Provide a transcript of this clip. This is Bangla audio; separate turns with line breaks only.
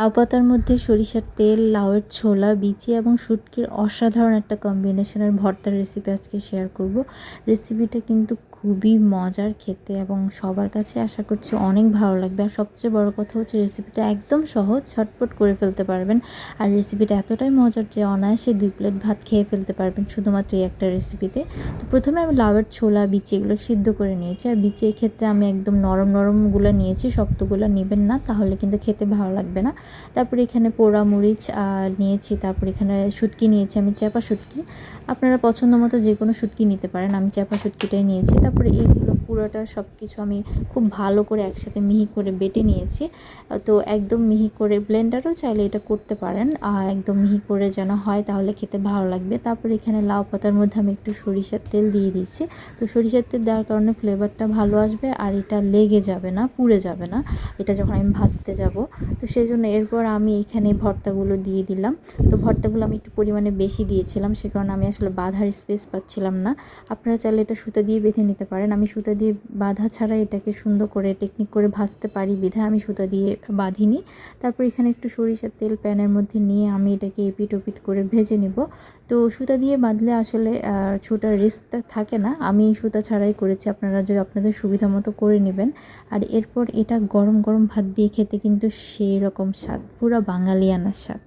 লাউ পাতার মধ্যে সরিষার তেল, লাউয়ের ছোলা, বিচি এবং শুটকির অসাধারণ একটা কম্বিনেশনের ভর্তার রেসিপি আজকে শেয়ার করব। রেসিপিটা কিন্তু খুবই মজার খেতে এবং সবার কাছে আশা করছি অনেক ভালো লাগবে। আর সবচেয়ে বড় কথা হচ্ছে রেসিপিটা একদম সহজ ছটপট করে ফেলতে পারবেন। আর রেসিপিটা এতটাই মজার যে অনায়াসে দুই প্লেট ভাত খেয়ে ফেলতে পারবেন শুধুমাত্র এই একটা রেসিপিতে তো প্রথমে আমি লাউয়ের ছোলা, বিচি এগুলো সিদ্ধ করে নিয়েছি। আর বিচি ক্ষেত্রে আমি একদম নরম নরমগুলো নিয়েছি শক্তগুলো নেবেন না, তাহলে কিন্তু খেতে ভালো লাগবে না। তারপরে এখানে পোড়া মরিচ নিয়েছি, তারপর এখানে শুটকি নিয়েছি, আমি চ্যাপা শুটকি। আপনারা পছন্দ মতো যে কোনো শুটকি নিতে পারেন, আমি চ্যাপা শুটকিটাই নিয়েছি। তারপরে এইগুলো পুরোটা সব কিছু আমি খুব ভালো করে একসাথে মিহি করে বেটে নিয়েছি। তো একদম মিহি করে ব্লেন্ডারও চাইলে এটা করতে পারেন। একদম মিহি করে যেন হয় তাহলে খেতে ভালো লাগবে। তারপর এখানে লাউ পাতার মধ্যে আমি একটু সরিষার তেল দিয়ে দিচ্ছি। তো সরিষার তেল দেওয়ার কারণে ফ্লেভারটা ভালো আসবে আর এটা লেগে যাবে না, পুড়ে যাবে না। এটা যখন আমি ভাজতে যাব। তো সেই জন্য এরপর আমি এখানে ভর্তাগুলো দিয়ে দিলাম। তো ভর্তাগুলো আমি একটু পরিমাণে বেশি দিয়েছিলাম। সে কারণে আমি আসলে বাঁধার স্পেস পাচ্ছিলাম না। আপনারা চাইলে এটা সুতা দিয়ে বেঁধে নিতে পারেন। আমি সুতা দিয়ে বাঁধা ছাড়া এটাকে সুন্দর করে টেকনিক করে ভাজতে পারি বিধায় আমি সুতা দিয়ে বাঁধিনি। তারপর এখানে একটু সরিষার তেল প্যানের মধ্যে নিয়ে আমি এটাকে এপিট ওপিট করে ভেজে নিব। তো সুতা দিয়ে বাঁধলে আসলে ছোটার রিস্ক থাকে না। আমি সুতা ছাড়াই করেছি, আপনারা যদি আপনাদের সুবিধা মতো করে নেবেন। আর এরপর এটা গরম গরম ভাত দিয়ে খেতে কিন্তু সেই রকম স্বাদ, পুরো বাঙালিয়ানার স্বাদ।